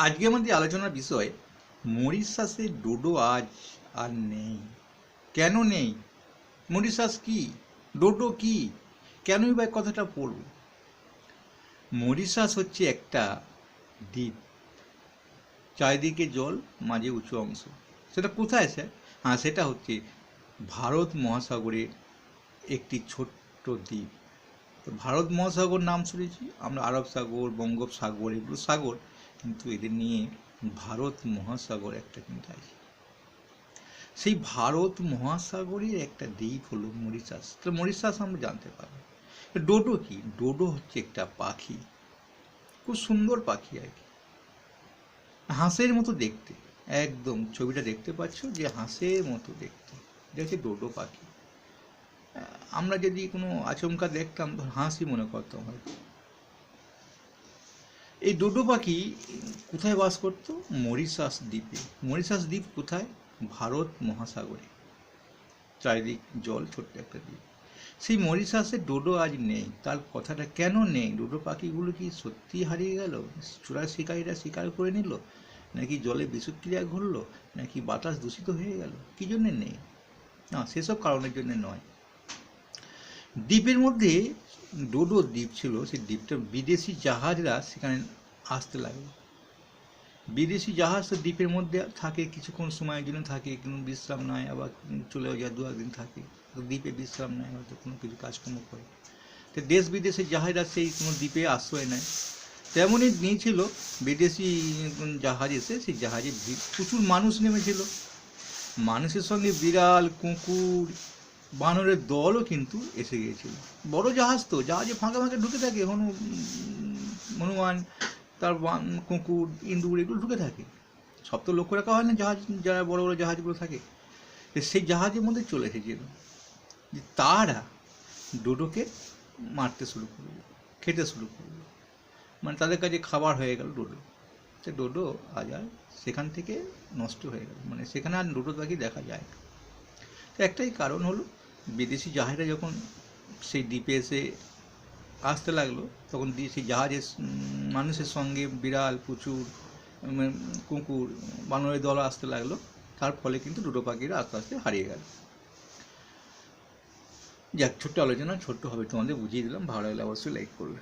আজকে আমাদের আলোচনার বিষয়, মরিশাসে ডোডো আজ আর নেই। কেন নেই? মরিশাস কি? ডোডো কি? কেনই বা কথাটা পড়ব মরিশাস হচ্ছে একটা দ্বীপ। চারিদিকে জল, মাঝে উঁচু অংশ। সেটা কোথায় স্যার? হ্যাঁ সেটা হচ্ছে ভারত মহাসাগরের একটি ছোট্ট দ্বীপ। ভারত মহাসাগর নাম শুনেছি? আমরা আরব সাগর, বঙ্গোপসাগর, এগুলো সাগর। কিন্তু এদের নিয়ে ভারত মহাসাগর একটা কিন্তু আছে সেই ভারত মহাসাগরের একটা দ্বীপ হলো মরিশাস। তো মরিশাস আমরা জানতে পারব। ডোডো কি? ডোডো হচ্ছে একটা পাখি। খুব সুন্দর পাখি আর কি। হাঁসের মতো দেখতে। একদম ছবিটা দেখতে পাচ্ছ যে হাঁসের মতো দেখতে। এটা হচ্ছে ডোডো পাখি। আমরা যদি কোনো আচমকা দেখতাম হাঁসই মনে করতাম হয়তো। এই ডোডো পাখি কোথায় বাস করত? মরিশাস দ্বীপে। মরিশাস দ্বীপ কোথায়? ভারত মহাসাগরে। চারিদিক জল, ছোট্ট একটা দ্বীপ। সেই মরিশাসে ডোডো আজ নেই। তার কথাটা কেন নেই? ডোডো পাখিগুলো কি সত্যি হারিয়ে গেল? চোরা শিকারীরা শিকার করে নিল? নাকি জলে বিষক্রিয়া ঘটলো নাকি বাতাস দূষিত হয়ে গেল? কি জন্যে নেই? না, সেসব কারণের জন্য নয়। দ্বীপের মধ্যে ডোডো দ্বীপ ছিল, সেই দ্বীপটা বিদেশি জাহাজরা সেখানে আসতে লাগল। বিদেশি জাহাজ তো দ্বীপের মধ্যে থাকে, কিছুক্ষণ সময়ের জন্য থাকে, কোনো বিশ্রাম নেয় আবার চলে যায় দু একদিন থাকে। দ্বীপে বিশ্রাম নেয় হয়তো কোনো কিছু কাজকর্ম করে। তো দেশ বিদেশের জাহাজরা সেই কোনো দ্বীপে আশ্রয় নেয়। তেমনই নিয়েছিল বিদেশি জাহাজ এসে সেই জাহাজে প্রচুর মানুষ নেমেছিল। মানুষের সঙ্গে বিড়াল, কুকুর বানরের দলও কিন্তু এসে গিয়েছিল। বড় জাহাজ তো, জাহাজে ফাঁকা ফাঁকে ঢুকে থাকে হনু হনুমান, তার কুকুর ইন্দুর এগুলো ঢুকে থাকে। সব তো লক্ষ্য রাখা হয় না জাহাজ, যারা বড় বড় জাহাজগুলো থাকে। তো সেই জাহাজের মধ্যে চলে এসেছিল। যে তারা ডোডোকে মারতে শুরু করল, খেতে শুরু করল। মানে তাদের কাছে খাবার হয়ে গেল ডোডো। সে ডোডো আজ আর সেখান থেকে নষ্ট হয়ে গেল। মানে সেখানে আর ডোডো পাখি দেখা যায় তো একটাই কারণ হলো বিদেশি জাহাজরা যখন সেই দ্বীপে এসে আসতে লাগল, তখন সেই জাহাজের মানুষের সঙ্গে বিড়াল, প্রচুর কুকুর, বানরের দল আসতে লাগল। তার ফলে কিন্তু দুটো পাখিরা আস্তে আস্তে হারিয়ে গেল। যাক, ছোট্ট আলোচনা, ছোট্ট হবে, তোমাদের বুঝিয়ে দিলাম। ভালো লাগলে অবশ্যই লাইক করবে।